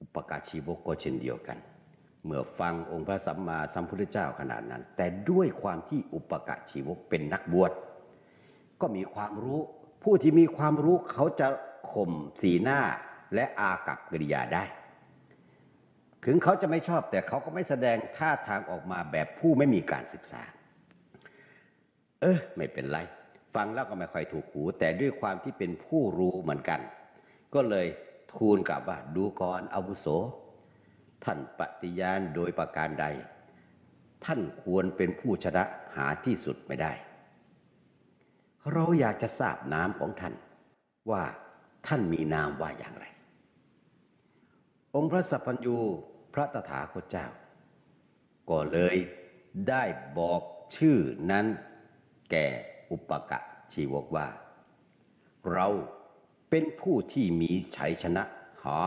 อุปการชีวกก็เช่นเดียวกัน เมื่อฟังองค์พระสัมมาสัมพุทธเจ้าขนาดนั้น แต่ด้วยความที่อุปการชีวกเป็นนักบวชก็มีความรู้ ผู้ที่มีความรู้เขาจะข่มสีหน้าและอากับกิริยาได้ ถึงเขาจะไม่ชอบแต่เขาก็ไม่แสดงท่าทางออกมาแบบผู้ไม่มีการศึกษา เออไม่เป็นไร ฟังแล้วก็ไม่ค่อยถูกหู แต่ด้วยความที่เป็นผู้รู้เหมือนกัน ก็เลย ทูลกลับว่าดูก่อนอาวุโส ท่านปฏิญาณโดยประการใด ท่านควรเป็นผู้ชนะหาที่สุดไม่ได้ เราอยากจะทราบนามของท่าน ว่าท่านมีนามว่าอย่างไร องค์พระสัพพัญญูพระตถาคตเจ้า ก็เลยได้บอกชื่อนั้นแก่อุปกะชีวกว่า เรา เป็นผู้ที่มีชัยชนะหา